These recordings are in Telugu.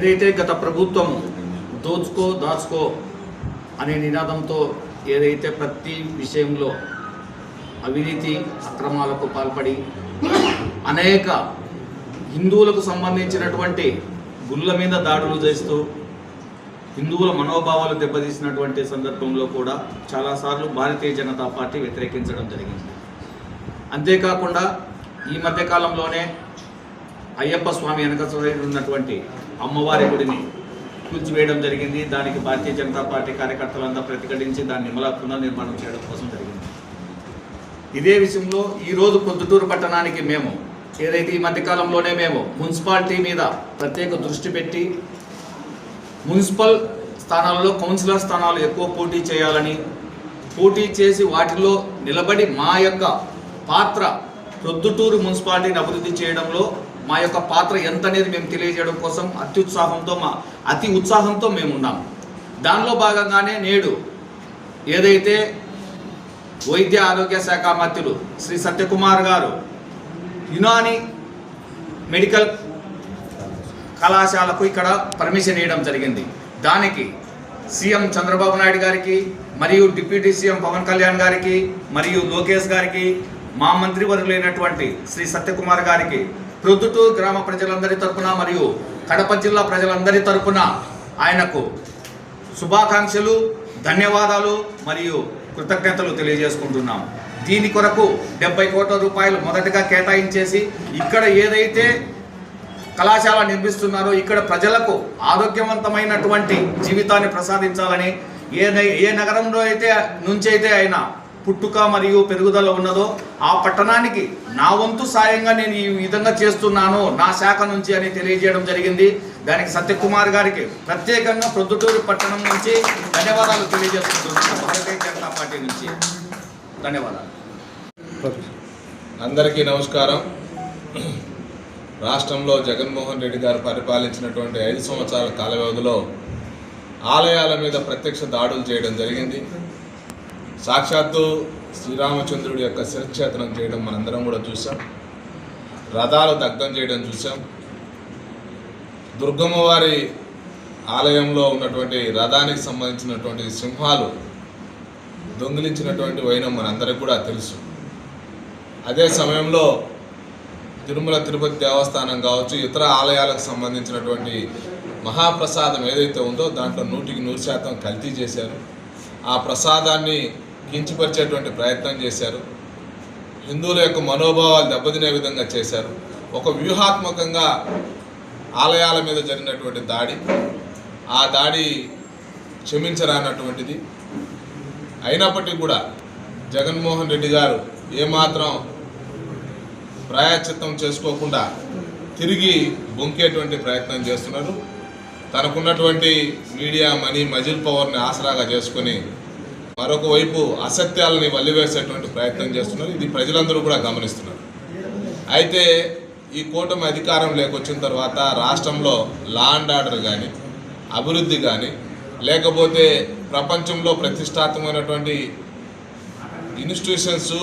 ఏదైతే గత ప్రభుత్వం దోచుకో దాచుకో అనే నినాదంతో ఏదైతే ప్రతి విషయంలో అవినీతి అక్రమాలకు పాల్పడి అనేక హిందువులకు సంబంధించినటువంటి గుళ్ళ మీద దాడులు చేస్తూ హిందువుల మనోభావాలు దెబ్బతీసినటువంటి సందర్భంలో కూడా చాలాసార్లు భారతీయ జనతా పార్టీ వ్యతిరేకించడం జరిగింది. అంతేకాకుండా ఈ మధ్యకాలంలోనే అయ్యప్ప స్వామి వెనక ఉన్నటువంటి అమ్మవారి గుడిని కూల్చివేయడం జరిగింది. దానికి భారతీయ జనతా పార్టీ కార్యకర్తలంతా ప్రతిఘటించి దాన్ని మళ్ళా పునర్నిర్మాణం చేయడం కోసం జరిగింది. ఇదే విషయంలో ఈరోజు పొద్దుటూరు పట్టణానికి మేము ఏదైతే ఈ మధ్యకాలంలోనే మేము మున్సిపాలిటీ మీద ప్రత్యేక దృష్టి పెట్టి మున్సిపల్ స్థానాల్లో కౌన్సిలర్ స్థానాలు ఎక్కువ పోటీ చేయాలని పోటీ చేసి వాటిలో నిలబడి మా యొక్క పాత్ర ప్రొద్దుటూరు మున్సిపాలిటీని అభివృద్ధి చేయడంలో మా యొక్క పాత్ర ఎంత అనేది మేము తెలియజేయడం కోసం అత్యుత్సాహంతో మా అతి ఉత్సాహంతో మేము ఉన్నాం దానిలో భాగంగానే నేడు ఏదైతే వైద్య ఆరోగ్య శాఖ మంత్రులు శ్రీ సత్యకుమార్ గారు యునాని మెడికల్ కళాశాలకు ఇక్కడ పర్మిషన్ ఇవ్వడం జరిగింది. దానికి సీఎం చంద్రబాబు నాయుడు గారికి మరియు డిప్యూటీ సీఎం పవన్ కళ్యాణ్ గారికి మరియు లోకేష్ గారికి మా మంత్రివర్యులైనటువంటి శ్రీ సత్యకుమార్ గారికి ప్రొద్దుటూ గ్రామ ప్రజలందరి తరపున మరియు కడప జిల్లా ప్రజలందరి తరపున ఆయనకు శుభాకాంక్షలు ధన్యవాదాలు మరియు కృతజ్ఞతలు తెలియజేసుకుంటున్నాం. దీని కొరకు డెబ్బై కోట్ల రూపాయలు మొదటగా కేటాయించేసి ఇక్కడ ఏదైతే కళాశాల నిర్మిస్తున్నారో ఇక్కడ ప్రజలకు ఆరోగ్యవంతమైనటువంటి జీవితాన్ని ప్రసాదించాలని ఏ నై- ఏ నగరంలో అయితే నుంచి అయితే ఆయన పుట్టుక మరియు పెరుగుదల ఉన్నదో ఆ పట్టణానికి నా వంతు సాయంగా నేను ఈ విధంగా చేస్తున్నాను నా శాఖ నుంచి అని తెలియజేయడం జరిగింది. దానికి సత్యకుమార్ గారికి ప్రత్యేకంగా ప్రొద్దుటూరు పట్టణం నుంచి ధన్యవాదాలు తెలియజేస్తున్నాను భారతీయ జనతా పార్టీ నుంచి ధన్యవాదాలు. అందరికీ నమస్కారం. రాష్ట్రంలో జగన్మోహన్ రెడ్డి గారు పరిపాలించినటువంటి ఐదు సంవత్సరాల కాల వ్యవధిలో ఆలయాల మీద ప్రత్యక్ష దాడులు చేయడం జరిగింది. సాక్షాత్తు శ్రీరామచంద్రుడి యొక్క శిరక్షేత్రం చేయడం మనందరం కూడా చూసాం రథాలు దగ్ధం చేయడం చూసాం దుర్గమ్మ వారి ఆలయంలో ఉన్నటువంటి రథానికి సంబంధించినటువంటి సింహాలు దొంగిలించినటువంటి వైనం మనందరికీ కూడా తెలుసు. అదే సమయంలో తిరుమల తిరుపతి దేవస్థానం కావచ్చు ఇతర ఆలయాలకు సంబంధించినటువంటి మహాప్రసాదం ఏదైతే ఉందో దాంట్లో నూటికి నూరు శాతం కల్తీ చేశారు. ఆ ప్రసాదాన్ని కించిపరిచేటువంటి ప్రయత్నం చేశారు. హిందువుల యొక్క మనోభావాలు దెబ్బతినే విధంగా చేశారు. ఒక వ్యూహాత్మకంగా ఆలయాల మీద జరిగినటువంటి దాడి ఆ దాడి క్షమించరానటువంటిది. అయినప్పటికీ కూడా జగన్మోహన్ రెడ్డి గారు ఏమాత్రం ప్రాయశ్చిత్తం చేసుకోకుండా తిరిగి బొంకేటువంటి ప్రయత్నం చేస్తున్నారు. తనకున్నటువంటి మీడియా మనీ మజిల్ పవర్ని ఆసరాగా చేసుకొని మరొక వైపు అసత్యాలని వల్లివేసేటువంటి ప్రయత్నం చేస్తున్నారు. ఇది ప్రజలందరూ కూడా గమనిస్తున్నారు. అయితే ఈ కూటమి అధికారం లేకొచ్చిన తర్వాత రాష్ట్రంలో లా అండ్ ఆర్డర్ కానీ అభివృద్ధి కానీ లేకపోతే ప్రపంచంలో ప్రతిష్టాత్మకమైనటువంటి ఇన్స్టిట్యూషన్స్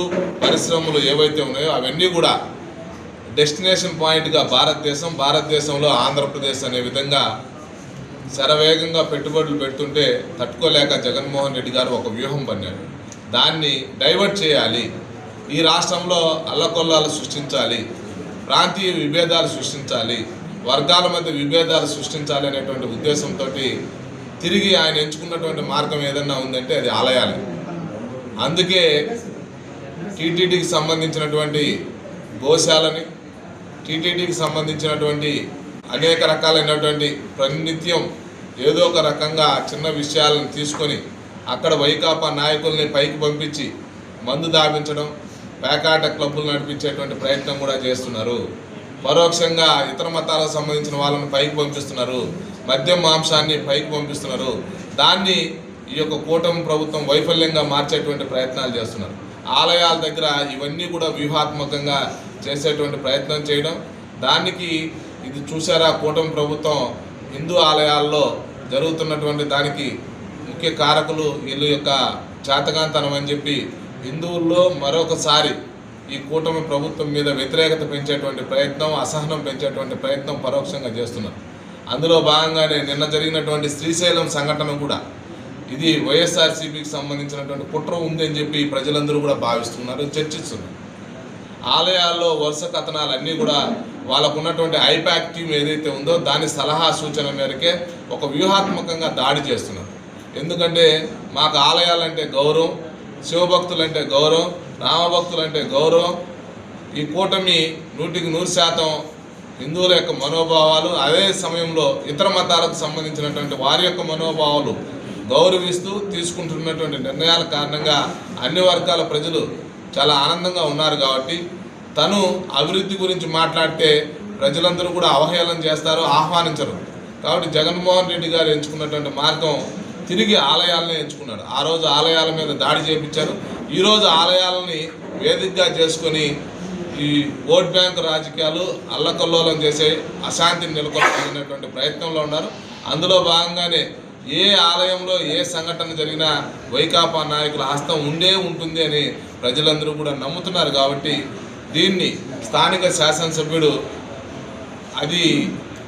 పరిశ్రమలు ఏవైతే ఉన్నాయో అవన్నీ కూడా డెస్టినేషన్ పాయింట్గా భారతదేశం భారతదేశంలో ఆంధ్రప్రదేశ్ అనే విధంగా శరవేగంగా పెట్టుబడులు పెడుతుంటే తట్టుకోలేక జగన్మోహన్ రెడ్డి గారు ఒక వ్యూహం పన్నాడు. దాన్ని డైవర్ట్ చేయాలి. ఈ రాష్ట్రంలో అల్లకొల్లాలు సృష్టించాలి. ప్రాంతీయ విభేదాలు సృష్టించాలి. వర్గాల మధ్య విభేదాలు సృష్టించాలి అనేటువంటి ఉద్దేశంతో తిరిగి ఆయన ఎంచుకున్నటువంటి మార్గం ఏదన్నా ఉందంటే అది ఆలయాలే. అందుకే టీటీడీకి సంబంధించినటువంటి గోశాలని టీటీడీకి సంబంధించినటువంటి అనేక రకాలైనటువంటి ప్రతినిత్యం ఏదో ఒక రకంగా చిన్న విషయాలను తీసుకొని అక్కడ వైకాపా నాయకుల్ని పైకి పంపించి మందు దాపించడం పేకాట క్లబ్బులు నడిపించేటువంటి ప్రయత్నం కూడా చేస్తున్నారు. పరోక్షంగా ఇతర మతాలకు సంబంధించిన వాళ్ళని పైకి పంపిస్తున్నారు. మద్యం మాంసాన్ని పైకి పంపిస్తున్నారు. దాన్ని ఈ యొక్క కూటమి ప్రభుత్వం వైఫల్యంగా మార్చేటువంటి ప్రయత్నాలు చేస్తున్నారు. ఆలయాల దగ్గర ఇవన్నీ కూడా వ్యూహాత్మకంగా చేసేటువంటి ప్రయత్నం చేయడం దానికి ఇది చూసారా కూటమి ప్రభుత్వం హిందూ ఆలయాల్లో జరుగుతున్నటువంటి దానికి ముఖ్య కారకులు వీళ్ళ యొక్క జాతకాంతనం అని చెప్పి హిందువుల్లో మరొకసారి ఈ కూటమి ప్రభుత్వం మీద వ్యతిరేకత పెంచేటువంటి ప్రయత్నం అసహనం పెంచేటువంటి ప్రయత్నం పరోక్షంగా చేస్తున్నారు. అందులో భాగంగానే నిన్న జరిగినటువంటి శ్రీశైలం సంఘటన కూడా ఇది వైఎస్ఆర్సీపీకి సంబంధించినటువంటి కుట్ర ఉంది అని చెప్పి ప్రజలందరూ కూడా భావిస్తున్నారు చర్చిస్తున్నారు. ఆలయాల్లో వరుస కథనాలన్నీ కూడా వాళ్ళకు ఉన్నటువంటి ఐపాక్ టీం ఏదైతే ఉందో దాని సలహా సూచన మేరకే ఒక వ్యూహాత్మకంగా దాడి చేస్తున్నారు. ఎందుకంటే మాకు ఆలయాలంటే గౌరవం శివభక్తులంటే గౌరవం రామభక్తులంటే గౌరవం. ఈ కూటమి నూటికి నూరు శాతం హిందువుల యొక్క మనోభావాలు అదే సమయంలో ఇతర మతాలకు సంబంధించినటువంటి వారి యొక్క మనోభావాలు గౌరవిస్తూ తీసుకుంటున్నటువంటి నిర్ణయాల కారణంగా అన్ని వర్గాల ప్రజలు చాలా ఆనందంగా ఉన్నారు కాబట్టి తను అభివృద్ధి గురించి మాట్లాడితే ప్రజలందరూ కూడా అవహేళన చేస్తారు ఆహ్వానించరు. కాబట్టి జగన్మోహన్ రెడ్డి గారు ఎంచుకున్నటువంటి మార్గం తిరిగి ఆలయాలనే ఎంచుకున్నాడు. ఆ రోజు ఆలయాల మీద దాడి చేపించారు. ఈరోజు ఆలయాలని వేదికగా చేసుకొని ఈ ఓట్ బ్యాంక్ రాజకీయాలు అల్లకల్లోలం చేసే అశాంతిని నెలకొల్పాలనేటువంటి ప్రయత్నంలో ఉన్నారు. అందులో భాగంగానే ఏ ఆలయంలో ఏ సంఘటన జరిగినా వైకాపా నాయకుల హస్తం ఉండే ఉంటుంది అని ప్రజలందరూ కూడా నమ్ముతున్నారు. కాబట్టి దీన్ని స్థానిక శాసనసభ్యుడు అది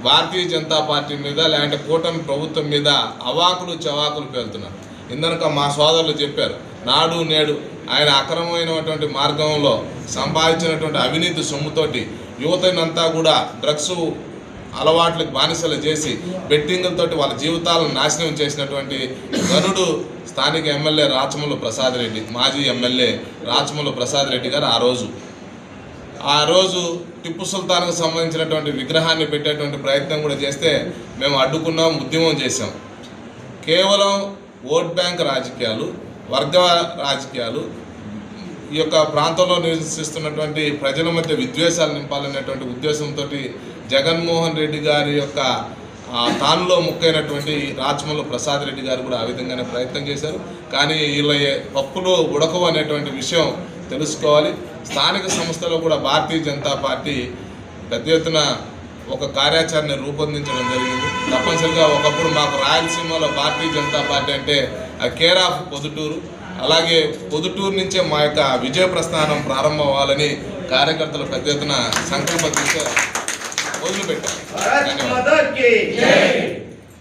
భారతీయ జనతా పార్టీ మీద లేదంటే కూటమి ప్రభుత్వం మీద అవాకులు చవాకులు పేలుతున్నారు. ఇందనక మా సోదరులు చెప్పారు నాడు నేడు ఆయన అక్రమమైనటువంటి మార్గంలో సంపాదించినటువంటి అవినీతి సొమ్ముతోటి యువతనంతా కూడా డ్రగ్స్ అలవాట్లకు బానిసలు చేసి బెట్టింగులతోటి వాళ్ళ జీవితాలను నాశనం చేసినటువంటి గనుడు స్థానిక ఎమ్మెల్యే రాచమల్లు ప్రసాద్ రెడ్డి మాజీ ఎమ్మెల్యే రాచమల్లు ప్రసాద్ రెడ్డి గారు ఆ రోజు. ఆ రోజు టిప్పు సుల్తాన్కు సంబంధించినటువంటి విగ్రహాన్ని పెట్టేటువంటి ప్రయత్నం కూడా చేస్తే మేము అడ్డుకున్నాం ఉద్యమం చేశాం. కేవలం ఓట్ బ్యాంక్ రాజకీయాలు వర్గ రాజకీయాలు ఈ యొక్క ప్రాంతంలో నివసిస్తున్నటువంటి ప్రజల మధ్య విద్వేషాలు నింపాలనేటువంటి ఉద్దేశంతో జగన్మోహన్ రెడ్డి గారి యొక్క తానులో ముక్కైనటువంటి రాచమల్లు ప్రసాద్ రెడ్డి గారు కూడా ఆ విధంగానే ప్రయత్నం చేశారు. కానీ వీళ్ళ పప్పులు ఉడకవు అనేటువంటి విషయం తెలుసుకోవాలి. స్థానిక సంస్థలో కూడా భారతీయ జనతా పార్టీ పెద్ద ఎత్తున ఒక కార్యాచరణ రూపొందించడం జరిగింది. తప్పనిసరిగా ఒకప్పుడు మాకు రాయలసీమలో భారతీయ జనతా పార్టీ అంటే కేర్ ఆఫ్ పొదుటూరు అలాగే పొదుటూరు నుంచే మా యొక్క విజయ ప్రస్థానం ప్రారంభం అవ్వాలని కార్యకర్తలు పెద్ద ఎత్తున సంకల్పం తీసే వదిలిపెట్టారు. ధన్యవాదాలు.